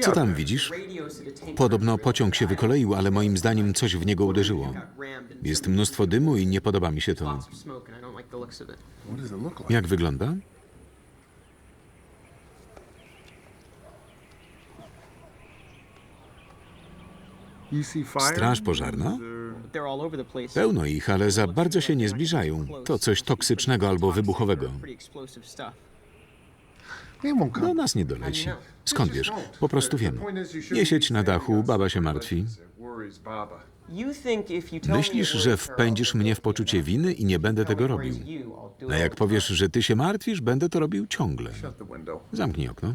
Co tam widzisz? Podobno pociąg się wykoleił, ale moim zdaniem coś w niego uderzyło. Jest mnóstwo dymu i nie podoba mi się to. Jak wygląda? Straż pożarna? Pełno ich, ale za bardzo się nie zbliżają. To coś toksycznego albo wybuchowego. Do nas nie doleci. Skąd wiesz? Po prostu wiem. Nie siedź na dachu, baba się martwi. Myślisz, że wpędzisz mnie w poczucie winy i nie będę tego robił. A jak powiesz, że ty się martwisz, będę to robił ciągle. Zamknij okno.